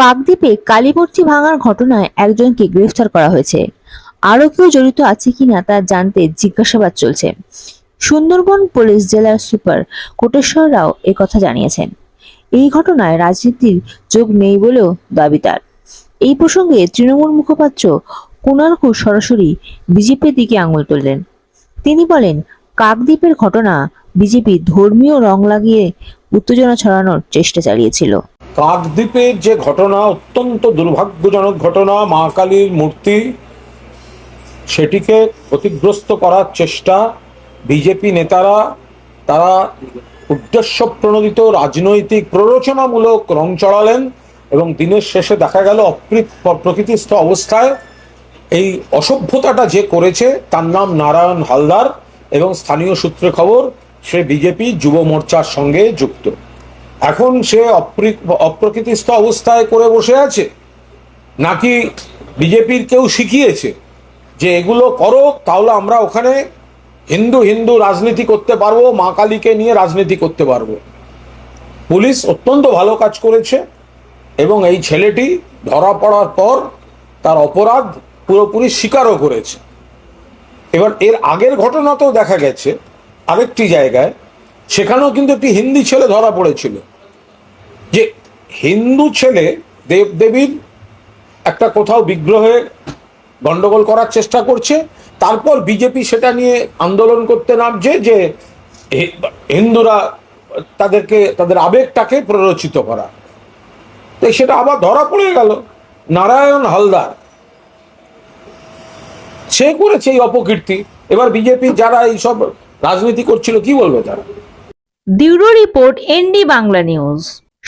কাকদ্বীপে কালীমূর্তি ভাঙার ঘটনায় একজনকে গ্রেফতার করা হয়েছে। আরও কেউ জড়িত আছে কিনা তা জানতে জিজ্ঞাসাবাদ চলছে। সুন্দরবন পুলিশ জেলার সুপার কোটেশ্বর রাও একথা জানিয়েছেন। এই ঘটনায় রাজনীতির যোগ নেই বলেও দাবি তার। এই প্রসঙ্গে তৃণমূল মুখপাত্র কুণাল ঘোষ সরাসরি বিজেপির দিকে আঙুল তুললেন। তিনি বলেন, কাকদ্বীপের ঘটনা বিজেপি ধর্মীয় রং লাগিয়ে উত্তেজনা ছড়ানোর চেষ্টা চালিয়েছিল। কাকদ্বীপের যে ঘটনা, অত্যন্ত দুর্ভাগ্যজনক ঘটনা, মা কালীর মূর্তি, সেটিকে ক্ষতিগ্রস্ত করার চেষ্টা বিজেপি নেতারা, তারা উদ্দেশ্য প্রণোদিত রাজনৈতিক প্ররোচনামূলক রং চড়ালেন এবং দিনের শেষে দেখা গেল প্রকৃতিস্থ অবস্থায় এই অসভ্যতাটা যে করেছে, তার নাম নারায়ণ হালদার এবং স্থানীয় সূত্রে খবর, সে বিজেপি যুব মোর্চার সঙ্গে যুক্ত। এখন সে অপ্রি- অপ্রকৃতিস্থ অবস্থায় করে বসে আছে, নাকি বিজেপির কেউ শিখিয়েছে যে এগুলো করো, তাহলে আমরা ওখানে হিন্দু হিন্দু রাজনীতি করতে পারব, মা কালীকে নিয়ে রাজনীতি করতে পারব। পুলিশ অত্যন্ত ভালো কাজ করেছে এবং এই ছেলেটি ধরা পড়ার পর তার অপরাধ পুরোপুরি স্বীকারও করেছে। এবার এর আগের ঘটনাতেও দেখা গেছে, আরেকটি জায়গায়, সেখানেও কিন্তু একটি হিন্দি ছেলে ধরা পড়েছিল। যে হিন্দু ছেলে দেবদেবীর একটা কোথাও বিগ্রহে গন্ডগোল করার চেষ্টা করছে, তারপর বিজেপি সেটা নিয়ে আন্দোলন করতে নামছে যে হিন্দুরা তাদেরকে, তাদের আবেগটাকে প্ররোচিত করা। তো সেটা আবার ধরা পড়ে গেল, নারায়ণ হালদার। সে করেছে এই অপকীর্তি। এবার বিজেপি যারা এইসব রাজনীতি করছিল, কি বলবে তারা? Bureau report ND Bangla news.